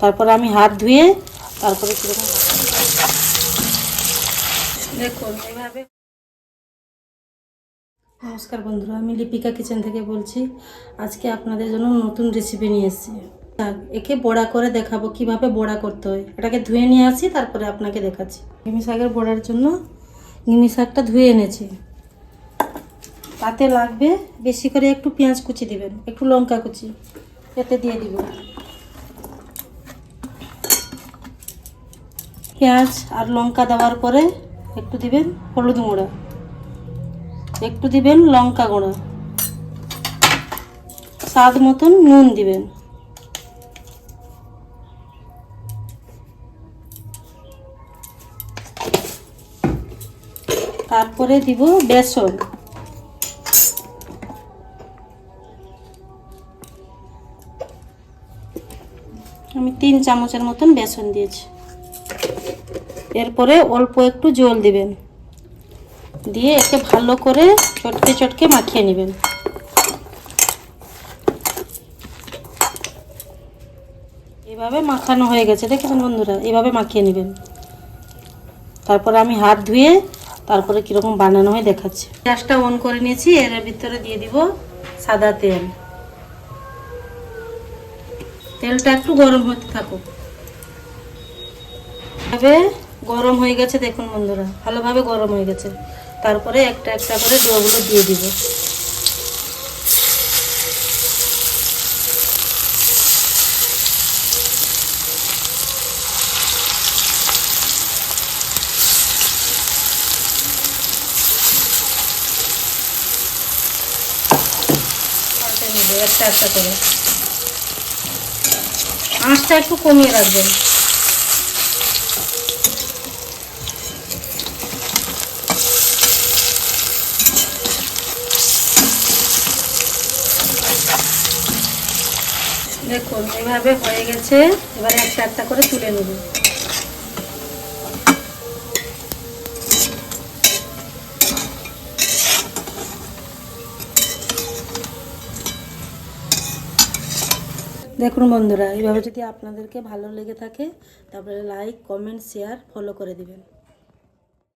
তারপর আমি হাত ধুয়ে তারপরে দেখুন এইভাবে নমস্কার বন্ধুরা, আমি লিপিকা কিচেন থেকে বলছি। আজকে আপনাদের জন্য নতুন রেসিপি নিয়ে এসেছি। একে বড়া করে দেখাবো, কীভাবে বড়া করতে হয়। এটাকে ধুয়ে নিয়ে আসি, তারপরে আপনাকে দেখাচ্ছি। নিমি শাকের বড়ার জন্য নিমি শাকটা ধুয়ে এনেছি। তাতে লাগবে বেশি করে একটু পেঁয়াজ কুচি দিবেন, একটু লঙ্কা কুচি। এতে দিয়ে দিব। পেঁয়াজ আর লঙ্কা দেওয়ার পরে একটু দিবেন হলুদ গুঁড়া। একটু দিবেন লঙ্কা গুঁড়া। স্বাদ মতন নুন দিবেন। তারপরে দিব বেসন। আমি তিন চামচের মতন বেসন দিয়েছি। এরপরে অল্প একটু জল দিবেন। দিয়ে একে ভালো করে চটকে চটকে মাখিয়ে নেবেন। এভাবে মাখানো হয়ে গেছে, দেখেছেন বন্ধুরা? এভাবে মাখিয়ে নেবেন। তারপরে আমি হাত ধুয়ে তারপরে কীরকম বানানো হয় দেখাচ্ছি। গ্যাসটা অন করে নিয়েছি, এর ভিতরে দিয়ে দিব সাদা তেল। তেলটা একটু গরম হতে থাকুক। ভাবে গরম হয়ে গেছে দেখুন বন্ধুরা, ভালোভাবে গরম হয়ে গেছে। তারপরে একটা একটা করে ডোগুলো দিয়ে দিব। একটা একটা করে। আঁচটা একটু কমিয়ে রাখবেন। দেখুন এভাবে হয়ে গেছে। এবারে একটা একটা করে তুলে নেব। দেখুন বন্ধুরা এইভাবে যদি আপনাদেরকে ভালো লেগে থাকে তারপরে লাইক কমেন্ট শেয়ার ফলো করে দিবেন।